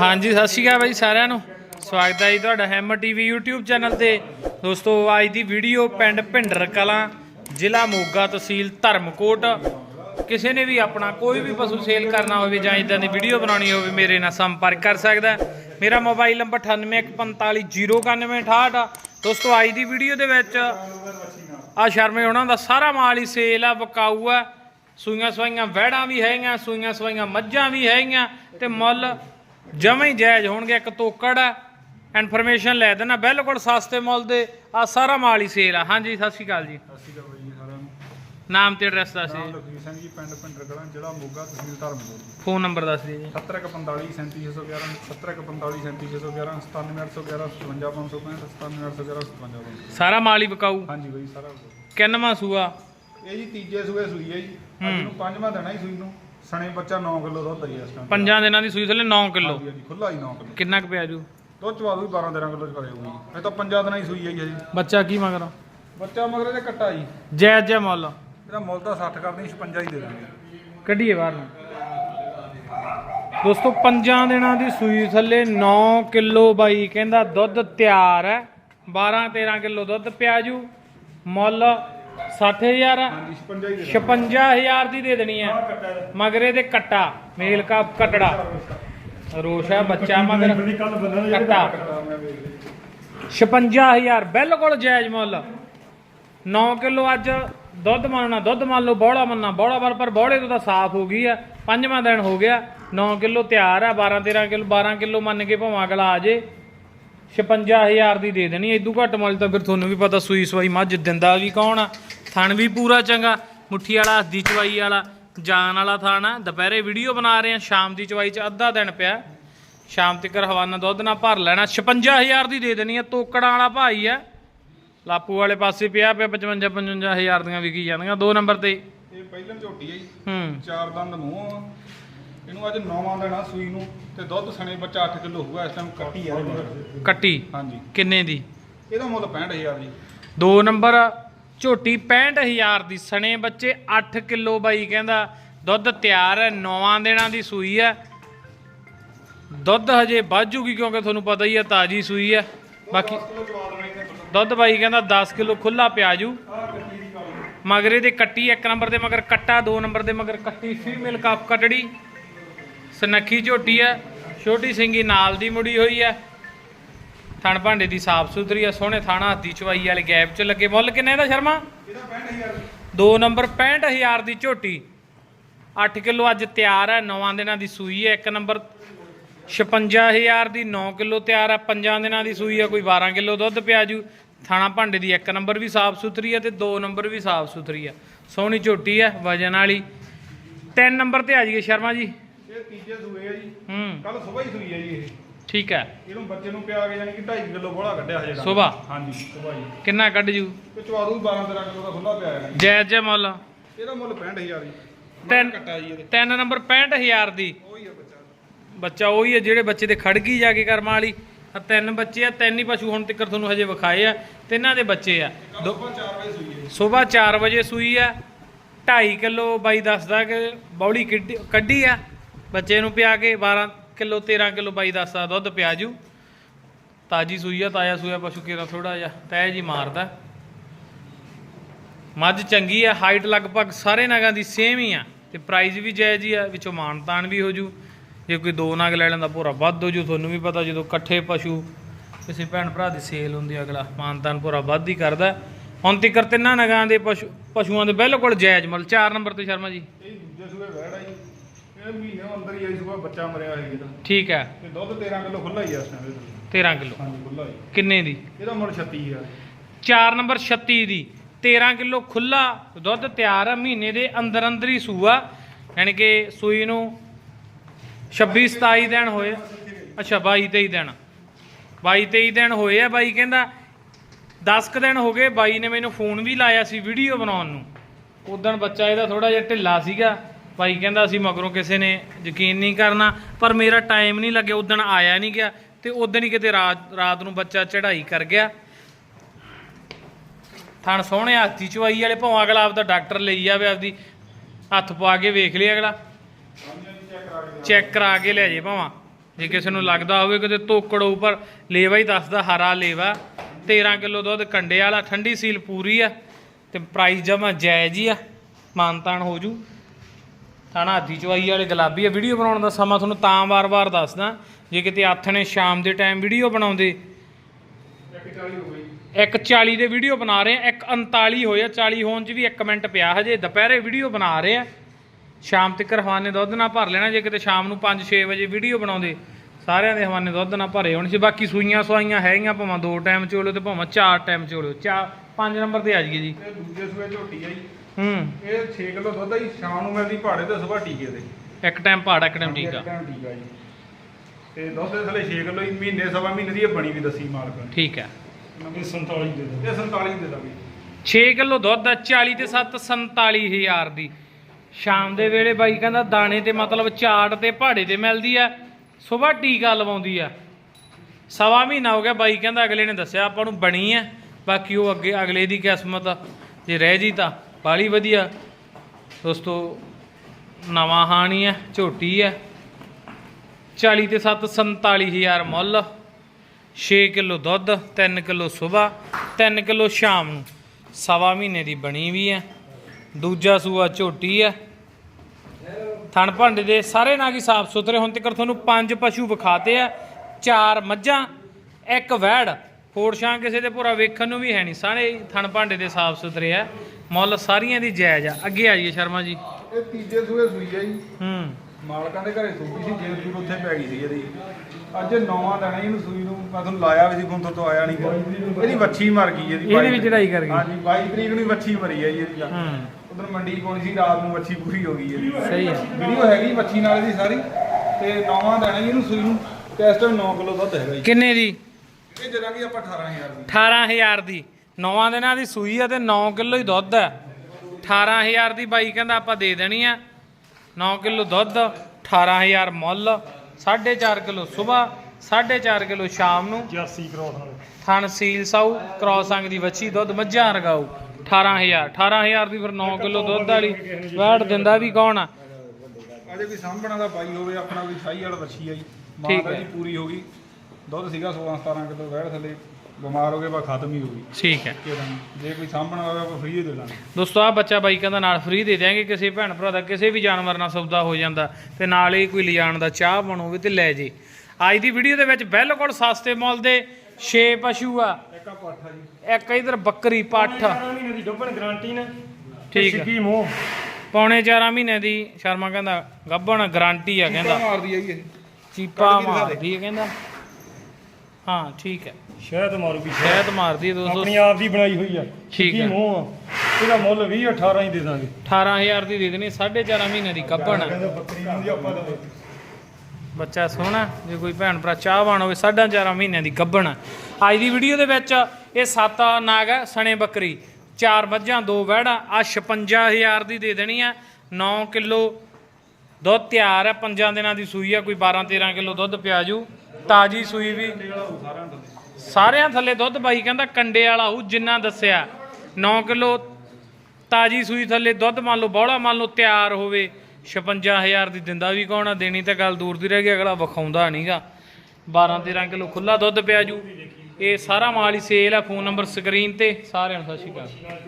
ਹਾਂਜੀ, ਸਤਿ ਸ਼੍ਰੀ ਅਕਾਲ ਬਾਈ ਸਾਰਿਆਂ ਨੂੰ। ਸਵਾਗਤ ਹੈ ਜੀ ਤੁਹਾਡਾ ਹੈਮਰ ਟੀਵੀ YouTube ਚੈਨਲ ਤੇ। ਦੋਸਤੋ, ਅੱਜ ਦੀ ਵੀਡੀਓ ਪਿੰਡ ਭਿੰਡਰ ਕਲਾਂ, ਜ਼ਿਲ੍ਹਾ ਮੋਗਾ ਤਹਿਸੀਲ ਧਰਮਕੋਟ। ਕਿਸੇ ਨੇ ਵੀ ਆਪਣਾ ਕੋਈ ਵੀ ਪਸ਼ੂ ਸੇਲ ਕਰਨਾ ਹੋਵੇ ਜਾਂ ਇਦਾਂ ਦੀ ਵੀਡੀਓ ਬਣਾਉਣੀ ਹੋਵੇ, ਮੇਰੇ ਨਾਲ ਸੰਪਰਕ ਕਰ ਸਕਦਾ ਮੇਰਾ ਮੋਬਾਈਲ ਨੰਬਰ 9815409168 ਆ। ਦੋਸਤੋ, ਅੱਜ ਦੀ ਵੀਡੀਓ ਦੇ ਵਿੱਚ ਆ ਸ਼ਰਮੇ ਉਹਨਾਂ ਦਾ ਸਾਰਾ ਮਾਲ ਹੀ ਸੇਲ ਆ ਬਕਾਊ ਆ। ਸੂਈਆਂ ਸਵਾਈਆਂ ਵਹਿੜਾਂ ਵੀ ਹੈਗੀਆਂ ਸੂਈਆਂ ਸਵਾਈਆਂ ਮੱਝਾਂ ਵੀ ਹੈਗੀਆਂ ਤੇ ਮੁੱਲ ਜਮਾਂ ਹੀ ਜਾਇਜ਼ ਹੋਣਗੇ। ਇੱਕ ਤੋਕੜ ਆ ਇਨਫੋਰਮੇਸ਼ਨ ਲੈ ਦੇਣਾ ਬਿਲਕੁਲ ਸਸਤੇ ਮੁੱਲ ਦੇ ਆ ਸਾਰਾ ਮਾਲ ਹੀ ਸੇਲ ਆ। ਹਾਂਜੀ ਸਤਿ ਸ਼੍ਰੀ ਅਕਾਲ ਜੀ। ਸਤਿ ਸ਼੍ਰੀ ਅਕਾਲ ਜੀ ਸਾਰਿਆਂ ਨੂੰ। ਨਾਮ ਤੇ ਐਡਰੈਸ ਦੱਸ ਨਾਮ ਦਿਓ। ਲਖਵੀਰ ਸਿੰਘ ਜੀ ਪਿੰਡ ਪਿੰਡਰ ਕਲਾਂ ਜ਼ਿਲ੍ਹਾ ਮੋਗਾ ਤਹਿਸੀਲ ਧਰਮਪੁਰ। ਫੋਨ ਨੰਬਰ ਦੱਸ ਦਿਓ ਜੀ। 7145 37611 7145 37611 97811 57565 97811 ਸਾਰਾ ਮਾਲ ਹੀ ਵਿਕਾਊ। ਹਾਂਜੀ ਬਾਈ ਸਾਰਾ ਕੁਝ। ਕਿੰਨਵਾਂ ਸੂਆ? ਇਹ ਜੀ ਤੀਜੇ ਸੂਏ ਸੂਈ ਹੈ ਜੀ। ਅੱਜ ਨੂੰ ਪੰਜਵਾਂ ਦੇਣਾ ਹੀ ਸੂਈ ਨੂੰ। ਸਣੇ ਬੱਚਾ 9 ਕਿਲੋ ਦੁੱਧ ਆਈ ਇਸ ਟਾਈਮ ਪੰਜਾਂ ਦਿਨਾਂ ਦੀ ਸੂਈ ਥੱਲੇ 9 ਕਿਲੋ। ਹਾਂਜੀ ਖੁੱਲਾ ਹੀ 9 ਕਿਲੋ। ਕਿੰਨਾ ਕੁ ਪਿਆ ਜੂ? ਦੁੱਧ ਚਵਾ ਦੂ 12 13 ਕਿਲੋ ਚ ਕਰੇ ਹੋਊਗੀ ਇਹ ਤਾਂ ਪੰਜਾਂ ਦਿਨਾਂ ਹੀ ਸੂਈ ਹੈ ਜੀ ਹਜੇ। ਬੱਚਾ ਕੀ ਮੰਗਦਾ? ਬੱਚਾ ਮਗਰੇ ਤੇ ਕੱਟਾ ਜੀ। ਜਾਇਜ਼ ਜਿਹਾ ਮੁੱਲ? ਇਹਦਾ ਮੁੱਲ ਤਾਂ 60 ਕਰਦੀ 56 ਹੀ ਦੇ ਦਾਂਗੇ ਕੱਢੀਏ ਬਾਹਰ ਨੂੰ। ਦੋਸਤੋ ਪੰਜਾਂ ਦਿਨਾਂ ਦੀ ਸੂਈ ਥੱਲੇ 9 ਕਿਲੋ ਬਾਈ ਕਹਿੰਦਾ ਦੁੱਧ ਤਿਆਰ ਹੈ। 12 13 ਕਿਲੋ ਦੁੱਧ ਪਿਆਜੂ ਮੁੱਲ 60000 ਹਾਂਜੀ 56 ਹੀ ਦੇ 56000 ਦੀ ਦੇ ਦੇਣੀ ਹੈ। ਇਹਦਾ। ਮਗਰੇ ਦੇ ਕੱਟਾ ਮੇਲ ਕਾ ਕਟੜਾ। ਰੋਸ਼ ਹੈ ਬੱਚਾ ਮਗਰ। ਕੱਟਾ। 56000 ਬਿਲਕੁਲ ਜਾਇਜ਼ ਮੁੱਲ। 9 ਕਿਲੋ ਅੱਜ ਦੁੱਧ ਮੰਨਣਾ ਦੁੱਧ ਮੰਨ ਲਓ ਬੋੜਾ ਮੰਨਣਾ। ਬੋੜਾ ਪਰ ਪਰ ਬੋੜੇ ਤੋਂ ਤਾਂ ਸਾਫ਼ ਹੋ ਗਈ ਆ। ਪੰਜਵਾਂ ਦਿਨ ਹੋ ਗਿਆ। 9 ਕਿਲੋ ਤਿਆਰ ਆ 12 13 ਕਿਲੋ 12 ਕਿਲੋ ਮੰਨ ਕੇ ਭਾਵੇਂ ਅਗਲਾ ਆ ਜੇ। 56000 ਦੀ ਦੇ ਦੇਣੀ ਇਦੋਂ ਘੱਟ ਮੁੱਲ ਤਾਂ ਫਿਰ ਤੁਹਾਨੂੰ ਵੀ ਪਤਾ ਸੂਈ ਸਵਾਈ ਮੱਝ ਦਿੰਦਾ ਵੀ ਕੌਣ ਆ। ਥਣ ਵੀ ਪੂਰਾ ਚੰਗਾ ਮੁੱਠੀ ਵਾਲਾ ਹੱਥ ਦੀ ਚਵਾਈ ਵਾਲਾ ਜਾਨ ਵਾਲਾ ਥਣ ਆ। ਦੁਪਹਿਰੇ ਵੀਡੀਓ ਬਣਾ ਰਹੇ ਆ ਸ਼ਾਮ ਦੀ ਚਵਾਈ ਚ ਅੱਧਾ ਦਿਨ ਪਿਆ। ਸ਼ਾਮ ਤੱਕ ਹਵਾਨਾ ਦੁੱਧ ਨਾਲ ਭਰ ਲੈਣਾ 56000 ਦੀ ਦੇ ਦੇਣੀ ਆ ਤੋਕੜਾਂ ਵਾਲਾ ਭਾਈ ਆ। ਲਾਪੂ ਵਾਲੇ ਪਾਸੇ ਪਿਆ ਪਿਆ 55 55000 ਦੀਆਂ ਵਿਕੀ ਜਾਂਦੀਆਂ ਦੋ ਨੰਬਰ ਤੇ। ਇਹ ਪਹਿਲਾਂ ਝੋਟੀ ਹੈ ਜੀ। ਹੂੰ। ਚਾਰ ਦੰਦ ਮੂੰਹ ਆ। ਇਹਨੂੰ ਅੱਜ ਨੌਵਾਂ ਦੇਣਾ ਸੂਈ ਨੂੰ ਤੇ ਦੁੱਧ ਸਣੇ ਬੱਚਾ 8 ਕਿਲੋ ਹੋਊਗਾ ਇਸ ਟਾਈਮ ਕੱਟੀ ਆ ਇਹਦੀ। ਕੱਟੀ? ਹਾਂਜੀ। ਕਿੰਨੇ ਦੀ? ਇਹਦਾ ਮੁੱਲ 65000 ਜੀ। ਦੋ ਨੰਬਰ ਝੋਟੀ 65000 ਦੀ ਸਣੇ ਬੱਚੇ 8 ਕਿਲੋ ਬਾਈ ਕਹਿੰਦਾ ਦੁੱਧ ਤਿਆਰ ਹੈ ਨੌਵਾਂ ਦਿਨਾਂ ਦੀ ਸੂਈ ਹੈ। ਦੁੱਧ ਹਜੇ ਵੱਜੂਗੀ ਕਿਉਂਕਿ ਤੁਹਾਨੂੰ ਪਤਾ ਹੀ ਹੈ ਤਾਜੀ ਸੂਈ ਹੈ। ਬਾਕੀ ਕਿਲੋ ਜਵਾ ਦੇਣਾ ਇਹਨੇ ਦੁੱਧ ਬਾਈ ਕਹਿੰਦਾ 10 ਕਿਲੋ ਖੁੱਲਾ ਪਿਆਜੂ ਮਗਰੇ ਦੇ ਕੱਟੀ ਇੱਕ ਨੰਬਰ ਦੇ ਮਗਰ ਕੱਟਾ ਦੋ ਨੰਬਰ ਦੇ ਮਗਰ ਕੱਟੀ ਫੀਮੇਲ ਕਾਫ ਕਟੜੀ। ਸਨੱਖੀ ਝੋਟੀ ਹੈ ਛੋਟੀ ਸਿੰਗੀ ਨਾਲ ਦੀ ਮੁੜੀ ਹੋਈ ਹੈ ਥਣ ਭਾਂਡੇ ਦੀ ਸਾਫ਼ ਸੁਥਰੀ ਆ, ਸੋਹਣੇ ਥਾਣਾ ਹੱਥੀ ਚਵਾਈ ਵਾਲੇ ਗੈਪ 'ਚ ਲੱਗੇ। ਮੁੱਲ ਕਿੰਨੇ ਦਾ ਸ਼ਰਮਾ? ਦੋ ਨੰਬਰ 65000 ਦੀ ਝੋਟੀ। 8 ਕਿਲੋ ਅੱਜ ਤਿਆਰ ਹੈ ਨੌਵਾਂ ਦਿਨਾਂ ਦੀ ਸੂਈ ਹੈ ਇੱਕ ਨੰਬਰ 56000 ਦੀ 9 ਕਿਲੋ ਤਿਆਰ ਹੈ ਪੰਜਾਂ ਦਿਨਾਂ ਦੀ ਸੂਈ ਹੈ ਕੋਈ 12 ਕਿਲੋ ਦੁੱਧ ਪਿਆ ਜੂ। ਥਾਣਾ ਭਾਂਡੇ ਦੀ ਇੱਕ ਨੰਬਰ ਵੀ ਸਾਫ਼ ਸੁਥਰੀ ਹੈ ਤੇ ਦੋ ਨੰਬਰ ਵੀ ਸਾਫ਼ ਸੁਥਰੀ ਹੈ ਸੋਹਣੀ ਝੋਟੀ ਹੈ ਵਜਨ ਵਾਲੀ। ਤਿੰਨ ਨੰਬਰ ਤੇ ਆ ਜਾਈਏ ਸ਼ਰਮਾ ਜੀ। ਇਹ ਤੀਜੇ ਸੂਏ ਆ ਜੀ। ਹੂੰ। ਕੱਲ ਸਵੇਰ ਹੀ ਸੂਈ ਹੈ ਜੀ ਇਹ। ਠੀਕ ਹੈ। ਇਹਨੂੰ ਬੱਚੇ ਨੂੰ ਪਿਆ ਕੇ ਯਾਨੀ ਕਿ 2.5 ਕਿਲੋ ਬੋਲਾ ਕੱਢਿਆ ਹਜੇ ਤੱਕ। ਸੁਬਾਹ? ਹਾਂਜੀ ਸੁਬਾਹ। ਜੀ ਕਿੰਨਾ ਕੱਢ ਜੂ? ਤੇ ਚਵਾ ਦੂ 12 13 ਕਿਲੋ ਦਾ ਖੁੱਲਾ ਪਿਆ ਹੈ ਜਾਇਜ਼ ਜਿਹਾ ਮੁੱਲ। ਇਹਦਾ ਮੁੱਲ 65000 ਜੀ। ਤਿੰਨ ਕੱਟਾ ਜੀ ਇਹਦੇ। ਤਿੰਨ ਨੰਬਰ 65000 ਦੀ। ਉਹੀ ਆ ਬੱਚਾ। ਬੱਚਾ ਉਹੀ ਹੈ ਜਿਹੜੇ ਬੱਚੇ ਦੇ ਖੜ ਗਈ ਜਾ ਕੇ ਕਰਮਾਂ ਵਾਲੀ। ਆਹ ਤਿੰਨ ਬੱਚੇ ਆ ਤਿੰਨ ਹੀ ਪਸ਼ੂ ਹੁਣ ਤੱਕ ਤੁਹਾਨੂੰ ਹਜੇ ਵਿਖਾਏ ਆ। ਤਿੰਨਾਂ ਦੇ ਬੱਚੇ ਆ। ਕੱਲ ਸੁਬਾਹ 4 ਵਜੇ ਸੂਈ ਹੈ ਸਵੇਰ 4 ਵਜੇ ਸੂਈ ਆ। 2.5 ਕਿਲੋ ਬਾਈ ਦੱਸਦਾ ਕਿ ਬੌਲੀ ਕਿੱਡੀ- ਕੱਢੀ ਆ। ਬੱਚੇ ਨੂੰ ਪਿਆ ਕੇ 12 ਕਿਲੋ 13 ਕਿਲੋ ਬਾਈ ਦੱਸਦਾ ਦੁੱਧ ਪਿਆ ਜੂ। ਤਾਜੀ ਸੂਈ ਆ ਤਾਜ਼ਾ ਸੂਆ ਪਸ਼ੂ ਕਿਰਾ ਥੋੜਾ ਜਿਹਾ ਤੈ ਜੀ ਮਾਰਦਾ। ਮੱਝ ਚੰਗੀ ਆ ਹਾਈਟ ਲਗਭਗ ਸਾਰੇ ਨਗਾਂ ਦੀ ਸੇਮ ਹੀ ਆ ਤੇ ਪ੍ਰਾਈਸ ਵੀ ਜਾਇਜ਼ ਹੀ ਆ ਵਿੱਚੋਂ ਮਾਨਤਾਨ ਵੀ ਹੋ ਜੂ। ਜੇ ਕੋਈ ਦੋ ਨਗ ਲੈ ਲੈਂਦਾ ਪੂਰਾ ਵੱਧ ਹੋ ਜੂ ਤੁਹਾਨੂੰ ਵੀ ਪਤਾ ਜਦੋਂ ਇਕੱਠੇ ਪਸ਼ੂ ਕਿਸੇ ਭੈਣ ਭਰਾ ਦੀ ਸੇਲ ਹੁੰਦੀ ਆ, ਅਗਲਾ ਮਾਨਤਾਨ ਭੋਰਾ ਵੱਧ ਹੀ ਕਰਦਾ। ਹੁਣ ਤੀਕਰ ਤਿੰਨਾਂ ਨਗਾਂ ਦੇ ਪਸ਼ੂ ਪਸ਼ੂਆਂ ਦੇ ਬਿਲਕੁਲ ਜਾਇਜ਼ ਮੁੱਲ। 4 ਨੰਬਰ ਤੇ ਸ਼ਰਮਾ ਜੀ। ਇਹ ਦੂਜੇ ਸੂਏ ਵਹਿੜਾ ਜੀ ਇਹ ਮਹੀਨੇ ਅੰਦਰ ਹੀ ਆਈ ਸੁਬਾਹ ਬੱਚਾ ਮਰਿਆ ਸੀ ਇਹਦਾ। ਠੀਕ ਹੈ। ਤੇ ਦੁੱਧ 13 ਕਿਲੋ ਖੁੱਲਾ ਹੀ ਆ ਇਸ ਟਾਈਮ ਇਹਦੇ 13 ਕਿਲੋ। ਹਾਂਜੀ ਖੁੱਲਾ ਹੀ। ਕਿੰਨੇ ਦੀ? ਇਹਦਾ ਮੁੱਲ 36000 4 ਨੰਬਰ 36 ਦੀ। 13 ਕਿਲੋ ਖੁੱਲਾ ਦੁੱਧ ਤਿਆਰ ਆ ਮਹੀਨੇ ਦੇ ਅੰਦਰ ਅੰਦਰ ਹੀ ਸੂਆ। ਯਾਨੀ ਕਿ ਸੂਈ ਨੂੰ 26 27 ਦਿਨ ਹੋਏ। ਅੱਛਾ 22 23 ਦਿਨ। 22 23 ਦਿਨ ਹੋਏ ਆ ਬਾਈ ਕਹਿੰਦਾ 10 ਕ ਦਿਨ ਹੋ ਗਏ ਬਾਈ ਨੇ ਮੈਨੂੰ ਫੋਨ ਵੀ ਲਾਇਆ ਸੀ ਵੀਡੀਓ ਬਣਾਉਣ ਨੂੰ। ਉਦੋਂ ਬੱਚਾ ਇਹਦਾ ਥੋੜਾ ਜਿਹਾ ਢਿੱਲਾ ਸੀਗਾ। ਭਾਈ ਕਹਿੰਦਾ ਅਸੀਂ ਮਗਰੋਂ ਕਿਸੇ ਨੇ ਯਕੀਨ ਨਹੀਂ ਕਰਨਾ, ਪਰ ਮੇਰਾ ਟਾਈਮ ਨਹੀਂ ਲੱਗਿਆ ਉਦੋਂ ਆਇਆ ਨਹੀਂ ਗਿਆ ਤੇ ਉਦੋਂ ਹੀ ਕਿਤੇ ਰਾਤ ਰਾਤ ਨੂੰ ਬੱਚਾ ਚੜ੍ਹਾਈ ਕਰ ਗਿਆ। ਥਣ ਸੋਹਣੇ ਹੱਥੀ ਚਵਾਈ ਵਾਲੇ, ਭਾਵੇਂ ਅਗਲਾ ਆਪਦਾ ਡਾਕਟਰ ਲਈ ਜਾਵੇ, ਆਪਦੀ ਹੱਥ ਪਾ ਕੇ ਵੇਖ ਲਿਆ ਅਗਲਾ। ਚੈੱਕ ਕਰਾ ਕੇ ਚੈੱਕ ਕਰਾ ਕੇ ਲੈ ਜੇ ਭਾਵਾਂ। ਜੇ ਕਿਸੇ ਨੂੰ ਲੱਗਦਾ ਹੋਵੇ ਕਿਤੇ ਤੋਕੜ ਉੱਪਰ, ਲੇਵਾ ਹੀ ਦੱਸਦਾ, ਹਰਾ ਲੇਵਾ। 13 ਕਿਲੋ ਦੁੱਧ ਕੰਡੇ ਵਾਲਾ, ਠੰਡੀ ਸੀਲ ਪੂਰੀ ਆ ਤੇ ਪ੍ਰਾਈਸ ਜਮਾ ਜਾਇਜ਼ ਹੀ ਆ। ਮਾਨਤਾਨ ਹੋ ਜੂ। ਥਾਣਾ ਚਵਾਈ ਵਾਲੇ ਗੁਲਾਬੀ ਆ ਵੀਡੀਓ ਬਣਾਉਣ ਦਾ ਸਮਾਂ ਤੁਹਾਨੂੰ ਤਾਂ ਵਾਰ-ਵਾਰ ਦੱਸਦਾ। ਜੇ ਕਿਤੇ ਹੱਥ ਸ਼ਾਮ ਦੇ ਟਾਈਮ ਵੀਡੀਓ ਬਣਾਉਂਦੇ। ਚੈੱਕ 40 ਹੋ ਗਈ ਇੱਕ 40 ਦੇ ਵੀਡੀਓ ਬਣਾ ਰਹੇ ਆ, ਇੱਕ 39 ਹੋਇਆ 40 ਹੋਣ 'ਚ ਵੀ 1 ਮਿੰਟ ਪਿਆ ਹਜੇ, ਦੁਪਹਿਰੇ ਵੀਡੀਓ ਬਣਾ ਰਹੇ ਆ। ਸ਼ਾਮ ਤੱਕ ਹਵਾਨੇ ਦੁੱਧ ਨਾਲ ਭਰ ਲੈਣਾ, ਜੇ ਕਿਤੇ ਸ਼ਾਮ ਨੂੰ 5-6 ਵਜੇ ਵੀਡੀਓ ਬਣਾਉਂਦੇ, ਸਾਰਿਆਂ ਦੇ ਹਵਾਨੇ ਦੁੱਧ ਨਾਲ ਭਰੇ ਹੋਣ। ਸੀ ਬਾਕੀ ਸੂਈਆਂ ਸਵਾਈਆਂ ਹੈਗੀਆਂ, ਭਾਵੇਂ ਦੋ ਟਾਈਮ ਚੋਲੋ ਤੇ ਭਾਵੇਂ ਚਾਰ ਟਾਈਮ ਚੋਲੋ ਚਾ ਪੰਜ ਨੰਬਰ ਤੇ ਆ ਜਾਈਏ ਜੀ। ਦੂਜੇ ਸੂਏ ਝੋਟੀ ਆ ਜੀ। ਹੂੰ। ਇਹ 6 ਕਿਲੋ ਦੁੱਧ ਆ ਜੀ ਸ਼ਾਮ ਨੂੰ ਮਿਲਦੀ ਪਹਾੜੇ ਤੇ ਸਵੇਰ ਟੀਕੇ ਦੇ ਇੱਕ ਟਾਈਮ ਪਹਾੜਾ ਇੱਕ ਟਾਈਮ ਇੱਕ ਟੀਕਾ। ਟਾਈਮ ਟੀਕਾ ਜੀ। ਤੇ ਦੁੱਧ ਦੇ ਥਲੇ 6 ਕਿਲੋ ਹੀ ਮਹੀਨੇ ਸਵਾ ਮਹੀਨੇ ਦੀ ਇਹ ਬਣੀ ਵੀ ਦੱਸੀ ਮਾਲਕ। ਨੇ ਠੀਕ ਹੈ। ਇਹ 47 ਦੇ ਦੇ ਇਹ 47 ਦੇ ਦਾਂਗੇ 6 ਕਿਲੋ ਦੁੱਧ ਆ 40 ਤੇ 7 47000 ਦੀ। ਸ਼ਾਮ ਦੇ ਵੇਲੇ ਬਾਈ ਕਹਿੰਦਾ ਦਾਣੇ ਤੇ ਮਤਲਬ ਚਾਟ ਤੇ ਪਹਾੜੇ ਤੇ ਮਿਲਦੀ ਆ ਸਵੇਰ ਟੀਕਾ ਲਵਾਉਂਦੀ ਆ। ਸਵਾ ਮਹੀਨਾ ਹੋ ਗਿਆ ਬਾਈ ਕਹਿੰਦਾ ਅਗਲੇ ਨੇ ਦੱਸਿਆ ਆਪਾਂ ਨੂੰ ਬਣੀ ਆ ਬਾਕੀ ਉਹ ਅੱਗੇ ਅਗਲੇ ਦੀ ਕਿਸਮਤ ਆ। ਜੇ ਰਹਿ ਜੀ ਤਾਂ। ਬਾਲੀ ਵਧੀਆ। ਦੋਸਤੋ, ਨਵਾਂ ਹਾਣੀ ਹੈ, ਝੋਟੀ ਆ 40 ਤੇ 7 47000 ਮੁੱਲ। 6 ਕਿਲੋ ਦੁੱਧ 3 ਕਿਲੋ ਸਵੇਰ 3 ਕਿਲੋ ਸ਼ਾਮ ਨੂੰ। ਸਵਾ ਮਹੀਨੇ ਦੀ ਬਣੀ ਵੀ ਹੈ। ਦੂਜਾ ਸੂਆ ਝੋਟੀ ਹੈ। ਥਣ ਭਾਂਡੇ ਦੇ ਸਾਰੇ ਨਾਗ ਹੀ ਸਾਫ਼ ਸੁਥਰੇ ਹੁਣ ਤੱਕ ਤੁਹਾਨੂੰ ਪੰਜ ਪਸ਼ੂ ਵਿਖਾਤੇ ਆ। ਚਾਰ ਮੱਝਾਂ, ਇੱਕ ਵੈੜ। ਹੋਰ ਛਾਂ ਕਿਸੇ ਦੇ ਪੂਰਾ ਵੇਖਣ ਨੂੰ ਵੀ ਹੈ ਨਹੀਂ। ਸਾਰੇ ਹੀ ਥਣ ਭਾਂਡੇ ਦੇ ਸਾਫ਼ ਸੁਥਰੇ ਆ। ਮੁੱਲ ਸਾਰੀਆਂ ਦੀ ਜਾਇਜ਼ ਆ। ਅੱਗੇ ਆਈਏ ਸ਼ਰਮਾ ਜੀ। ਇਹ ਤੀਜੇ ਸੂਏ ਸੂਈ ਆ ਜੀ। ਹੂੰ। ਮਾਲਕਾਂ ਦੇ ਘਰੇ ਸੂਈ ਸੀ ਜੇਲ੍ਹ ਜੂਰ ਉੱਥੇ ਪੈ ਗਈ ਸੀ ਇਹਦੀ। ਅੱਜ ਨੌਵਾਂ ਦੇਣਾ ਇਹਨੂੰ ਸੂਈ ਨੂੰ। ਮੈਂ ਤੁਹਾਨੂੰ ਲਾਇਆ ਵੀ ਸੀ ਫੋਨ ਤੋਂ ਆਇਆ ਨਹੀਂ। ਇਹਦੀ ਵੱਛੀ ਮਰ ਗਈ ਇਹਦੀ। ਇਹਦੇ ਵੀ ਚੜਾਈ ਕਰ ਗਈ। ਹਾਂਜੀ 22 ਤਰੀਕ ਨੂੰ ਵੱਛੀ ਮਰੀ ਹੈ ਜੀ ਇਹਦੀ ਹੂੰ। ਉਧਰ ਮੰਡੀ ਪਾਉਣੀ ਸੀ ਰਾਤ ਨੂੰ ਵੱਛੀ ਪੂਰੀ ਹੋ ਗਈ ਇਹਦੀ। ਸਹੀ ਹੈ ਵੀਡੀਓ ਹੈਗੀ ਵੱਛੀ ਨਾਲ ਇਹਦੀ ਸਾਰੀ। ਤੇ ਨੌਵਾਂ ਦੇਣਾ ਜੀ ਇਹਨੂੰ ਸੂਈ ਨੂੰ। ਟਾਈਮ 9 ਕਿਲੋ ਦੁੱਧ ਹੈਗਾ ਜੀ। ਕਿੰਨੇ ਦੀ? ਇਹ ਜਰਾਂਗੇ ਆਪਾਂ 18000 ਦੀ। 18000 ਦੀ। ਨੌਵਾਂ ਦਿਨਾਂ ਦੀ ਸੂਈ ਆ ਤੇ 9 ਕਿਲੋ ਹੀ ਦੁੱਧ ਹੈ 18000 ਦੀ ਬਾਈ ਕਹਿੰਦਾ ਆਪਾਂ ਦੇ ਦੇਣੀ ਆ। 9 ਕਿਲੋ ਦੁੱਧ 18000 ਮੁੱਲ 4.5 ਕਿਲੋ ਸਵੇਰ 4.5 ਕਿਲੋ ਸ਼ਾਮ ਨੂੰ। 81 ਕਰੋੜ ਨਾਲ ਥਣ ਸੀਲ ਸਾਊ ਕ੍ਰੋਸ ਅੰਗ ਦੀ ਵੱਛੀ ਦੁੱਧ ਮੱਝਾਂ ਰਗਾਊ 18000 18000 ਦੀ ਫਿਰ 9 ਕਿਲੋ ਦੁੱਧ ਵਾਲੀ ਵੈਟ ਦਿੰਦਾ ਵੀ ਕੌਣ ਆ? ਅਜੇ ਕੋਈ ਸਾਂਭਣਾ ਦਾ ਬਾਈ ਹੋਵੇ ਆਪਣਾ ਕੋਈ ਸ਼ਾਹੀ ਵਾਲਾ ਵੱਛੀ ਆ ਜੀ। ਮਾਂ ਹੈ। ਜੀ ਪੂਰੀ ਹੋ ਗਈ। ਦੁੱਧ ਸੀਗਾ 16 17 ਕਿਲੋ ਵੈੜ ਥੱਲੇ। ਬਿਮਾਰ ਹੋ ਗਏ ਬਾ ਖਤਮ ਹੀ ਹੋ ਗਈ। ਠੀਕ ਹੈ। ਜੇ ਕੋਈ ਸਾਂਭਣਾ ਹੋਵੇ ਆਪਾਂ ਫ੍ਰੀ ਦੇ ਦਾਂਗੇ। ਦੋਸਤੋ ਆ ਬੱਚਾ ਬਾਈ ਕਹਿੰਦਾ ਨਾਲ ਫ੍ਰੀ ਦੇ ਦਿਆਂਗੇ ਕਿਸੇ ਭੈਣ ਭਰਾ ਦਾ ਕਿਸੇ ਵੀ ਜਾਨਵਰ ਨਾਲ ਸੌਦਾ ਹੋ ਜਾਂਦਾ ਤੇ ਨਾਲ ਹੀ ਕੋਈ ਲਿਜਾਣ ਦਾ ਚਾਹ ਬਣੋਵੇ ਤੇ ਲੈ ਜੇ। ਅੱਜ ਦੀ ਵੀਡੀਓ ਦੇ ਵਿੱਚ ਬਿਲਕੁਲ ਸਸਤੇ ਮੁੱਲ ਦੇ 6 ਪਸ਼ੂ ਆ। ਇੱਕ ਆ ਪਾਠਾ ਜੀ। ਇੱਕ ਇਧਰ ਬੱਕਰੀ ਪੱਠ। ਮਹੀਨੇ ਦੀ ਡੁੱਬਣ ਗਾਰੰਟੀ ਨੇ। ਠੀਕ ਹੈ ਕੀ ਮੂੰਹ। ਪੌਣੇ 4 ਮਹੀਨੇ ਦੀ ਸ਼ਰਮਾ ਕਹਿੰਦਾ ਗੱਭਣ ਗਾਰੰਟੀ ਆ ਕਹਿੰਦਾ। ਮਾਰਦੀ ਆ ਜੀ ਇਹ। ਚੀਪਾ ਦੇ। ਮਾਰਦੀ ਹੈ ਕਹਿੰਦਾ। ਹਾਂ ਠੀਕ ਹੈ। ਸ਼ਾਇਦ ਮਾਰੂਗੀ। ਸ਼ਹਿਦ ਮਾਰਦੀ ਹੈ ਦੋਸਤੋ। ਆਪਣੀ ਆਪ ਦੀ ਬਣਾਈ ਹੋਈ ਆ। ਠੀਕ ਹੈ। ਮੂੰਹ ਆ। ਇਹਦਾ ਮੁੱਲ 20 18 ਹੀ ਦੇ ਦਾਂਗੇ। 18000 ਦੀ ਦੇ ਦੇਣੀ 4.5 ਮਹੀਨੇ ਦੀ ਦਾ ਬੱਚਾ ਸੋਹਣਾ ਜੇ ਕੋਈ ਭੈਣ ਭਰਾ ਚਾਹਵਾਨ ਹੋਵੇ ਸਾਢਾ ਚਾਰਾਂ ਮਹੀਨਿਆਂ ਦੀ ਗੱਭਣ ਅੱਜ ਦੀ ਵੀਡੀਓ ਦੇ ਵਿੱਚ ਇਹ ਸੱਤ ਨਾਗ ਹੈ ਸਣੇ ਬੱਕਰੀ। ਚਾਰ ਮੱਝਾਂ ਦੋ ਵਹਿੜਾਂ ਆ 56000 ਦੀ ਦੇ ਦੇਣੀ ਆ। 9 ਕਿਲੋ ਦੁੱਧ ਤਿਆਰ ਹੈ, ਪੰਜਾਂ ਦਿਨਾਂ ਦੀ ਸੂਈ ਆ ਕੋਈ 12 13 ਕਿਲੋ ਦੁੱਧ ਪਿਆਜੂ ਤਾਜੀ ਸੂਈ ਵੀ। ਸਾਰਿਆਂ ਥੱਲੇ ਦੁੱਧ, ਬਾਈ ਕਹਿੰਦਾ ਕੰਡੇ ਵਾਲਾ ਹੋਊ, ਜਿੰਨਾ ਦੱਸਿਆ। 9 ਕਿਲੋ ਤਾਜੀ ਸੂਈ ਥੱਲੇ ਦੁੱਧ, ਮੰਨ ਲਓ ਬੌੜਾ ਮੰਨ ਲਓ ਤਿਆਰ ਹੋਵੇ। 56000 ਦੀ ਦਿੰਦਾ ਵੀ ਕੌਣ ਆ, ਦੇਣੀ ਤਾਂ ਗੱਲ ਦੂਰ ਦੀ ਰਹਿ ਗਈ, ਅਗਲਾ ਵਿਖਾਉਂਦਾ ਨਹੀਂਗਾ। 12 13 ਕਿਲੋ ਖੁੱਲਾ ਦੁੱਧ ਪਿਆ ਜੂ। ਇਹ ਸਾਰਾ ਮਾਲ ਹੀ ਸੇਲ ਆ ਫੋਨ ਨੰਬਰ ਸਕਰੀਨ ਤੇ। ਸਾਰਿਆਂ ਨੂੰ ਸਤਿ ਸ਼੍ਰੀ ਅਕਾਲ।